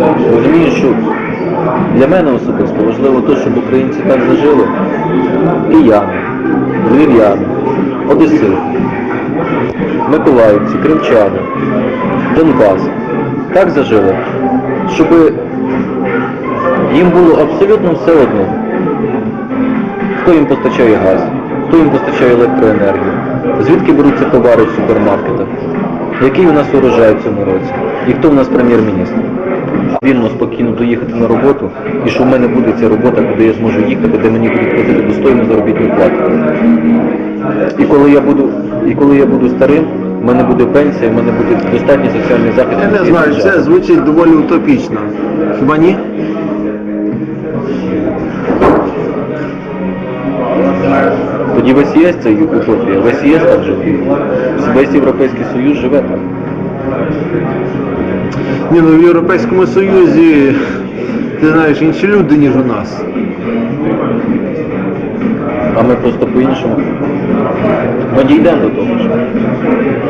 Розумію, що для мене особисто важливо те, щоб українці так зажили, кияни, львів'яни, одесити, миколаївці, кримчани, Донбас. Так зажили, щоб їм було абсолютно все одно, хто їм постачає газ, хто їм постачає електроенергію, звідки беруться товари в супермаркетах, який у нас урожай в цьому році, і хто у нас прем'єр-міністр. Вільно, спокійно доїхати на роботу, і що в мене буде ця робота, куди я зможу їхати, де мені будуть платити достойну заробітну плату. І коли я буду, і коли я буду старим, в мене буде пенсія, в мене буде достатній соціальний захист. Я не знаю, це звучить доволі утопічно. Хіба ні? Тоді весь ЄС це утопія, весь ЄС так живе. Весь Європейський Союз живе так. Ні, ну в Європейському Союзі, ти знаєш, інші люди, ніж у нас. А ми просто по-іншому. Ми дійдемо до того.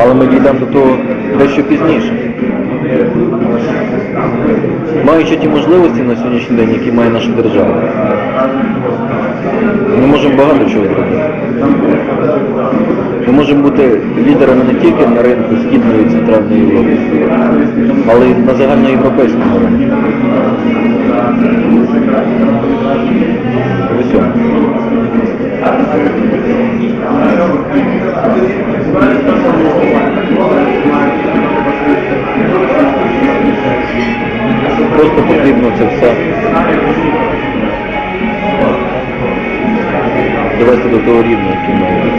Але ми дійдемо до того дещо пізніше. Маючи ті можливості на сьогоднішній день, які має наша держава, ми можемо багато чого зробити. Можемо бути лідерами не тільки на ринку Східної і Центральної Європи, але й на загальноєвропейському ринку. Просто потрібно це все довести до того рівня, який має.